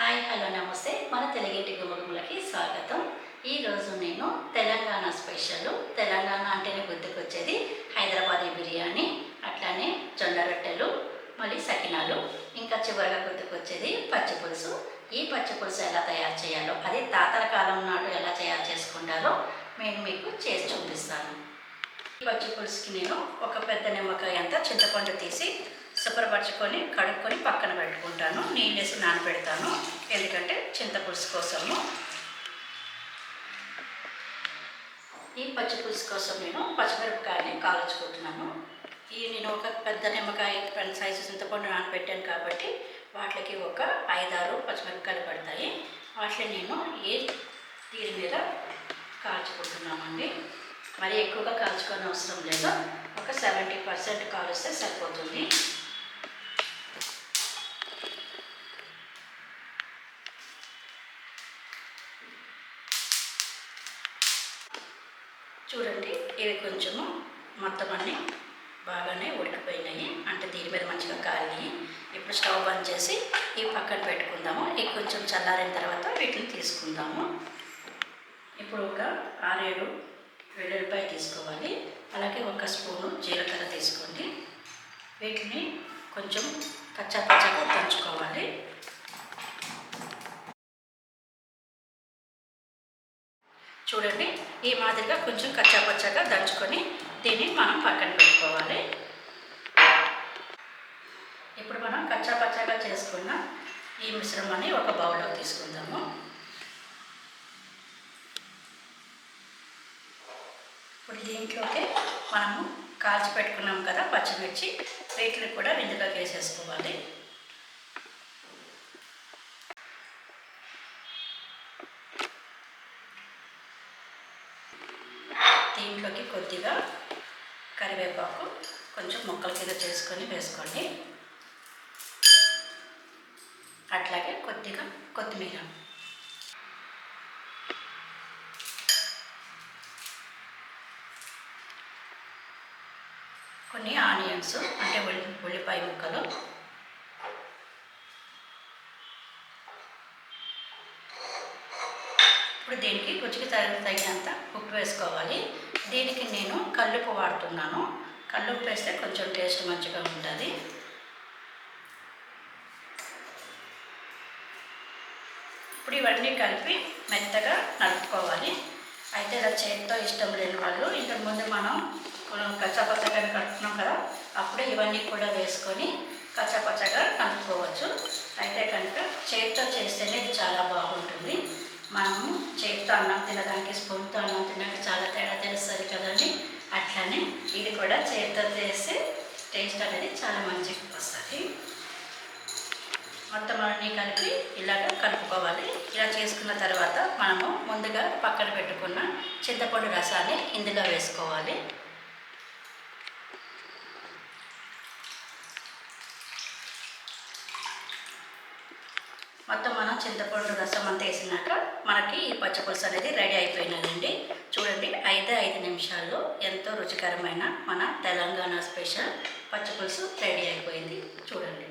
Hi hello నమస్తే. మన తెలుగింటి గుమ్మగుమ్మలకి స్వాగతం. ఈరోజు నేను తెలంగాణ స్పెషల్. తెలంగాణ అంటేనే గుర్తుకొచ్చేది హైదరాబాదీ బిర్యానీ అట్లానే జొన్న రొట్టెలు మళ్ళీ సకినాలు. ఇంకా చివరిగా గుర్తుకొచ్చేది పచ్చి పులుసు. ఈ పచ్చి పులుసు ఎలా తయారు చేయాలో అది తాతల కాలం నాడు ఎలా తయారు చేసుకుంటారో నేను మీకు చేసి చూపిస్తాను. ఈ పచ్చి పులుసుకి నేను ఒక పెద్ద నిమ్మకాయ అంతా చింతపండు తీసి శుభ్రపరచుకొని కడుక్కొని పక్కన పెట్టుకుంటాను. నీళ్ళు వేసి నానబెడతాను. ఎందుకంటే చింతపులుసు కోసము. ఈ పచ్చి పులుసు కోసం నేను పచ్చిమిరపకాయని కాల్చుకుంటున్నాను. ఈ నేను ఒక పెద్ద నిమ్మకాయ పెద్ద సైజు చింతపండు నానబెట్టాను కాబట్టి వాటికి ఒక ఐదారు పచ్చిమిరపకాయలు పడతాయి. వాటిని నేను ఏ దీని మీద కాల్చుకుంటున్నామండి? మరి ఎక్కువగా కాల్చుకోని అవసరం లేదు. ఒక సెవెంటీ పర్సెంట్ కాలుస్తే సరిపోతుంది. చూడండి ఇవి కొంచెము మొత్తం అన్నీ బాగానే ఉడికిపోయినాయి. అంటే దీని మీద మంచిగా కాలినాయి. ఇప్పుడు స్టవ్ బంద్ చేసి ఇవి పక్కన పెట్టుకుందాము. ఇవి కొంచెం చల్లారిన తర్వాత వీటిని తీసుకుందాము. ఇప్పుడు ఒక ఆరేడు వెల్లుల్లిపాయ తీసుకోవాలి. అలాగే ఒక స్పూను జీలకర్ర తీసుకోండి. వీటిని కొంచెం పచ్చ పచ్చగా దంచుకోవాలి. చూడండి. ఈ మాదిరిగా కొంచెం కచ్చాపచ్చాగా దంచుకొని దీన్ని మనం పక్కన పెట్టుకోవాలి. ఇప్పుడు మనం కచ్చాపచ్చాగా చేసుకున్న ఈ మిశ్రమాన్ని ఒక బౌల్లో తీసుకుందాము. ఇప్పుడు దీంట్లోకి మనము కాల్చి పెట్టుకున్నాం కదా పచ్చిమిర్చి వీటిని కూడా ఇందులోకి వేసేసుకోవాలి. దీంట్లోకి కొద్దిగా కరివేపాకు కొంచెం ముక్కల కింద చేసుకొని వేసుకోండి. అట్లాగే కొద్దిగా కొత్తిమీర. కొన్ని ఆనియన్స్ అంటే ఉల్లి ఉల్లిపాయ ముక్కలు ఇప్పుడు దీనికి రుచికి తగిన తగినంత ఉప్పు వేసుకోవాలి. దీనికి నేను కల్లుప్పు వాడుతున్నాను. కల్లుప్పు వేస్తే కొంచెం టేస్ట్ మంచిగా ఉంటుంది. ఇప్పుడు ఇవన్నీ కలిపి మెత్తగా నలుపుకోవాలి. అయితే ఇలా చేతితో ఇష్టం లేని వాళ్ళు ఇంతకు ముందు మనం కచ్చపచ్చగా కట్టుకున్నాం కదా అప్పుడే ఇవన్నీ కూడా వేసుకొని కచ్చపచ్చగా కలుపుకోవచ్చు. అయితే కనుక చేతితో చేస్తేనే ఇది చాలా బాగుంటుంది. మనము చేతితో అన్నం తినడానికి స్పూన్తో అన్నం తినడానికి చాలా తేడా తెలుస్తుంది కదండి. అట్లానే ఇది కూడా చేతితో చేస్తే టేస్ట్ అనేది చాలా మంచిగా వస్తుంది. మొత్తం అన్నీ కలిపి ఇలాగ కలుపుకోవాలి. ఇలా చేసుకున్న తర్వాత మనము ముందుగా పక్కన పెట్టుకున్న చింతపండు రసాన్ని ఇందులో వేసుకోవాలి. మొత్తం మనం చింతపండు రసం అంతా వేసినాక మనకి ఈ పచ్చపులుసు అనేది రెడీ అయిపోయినదండి చూడండి ఐదు ఐదు నిమిషాల్లో ఎంతో రుచికరమైన మన తెలంగాణ స్పెషల్ పచ్చపులుసు రెడీ అయిపోయింది. చూడండి.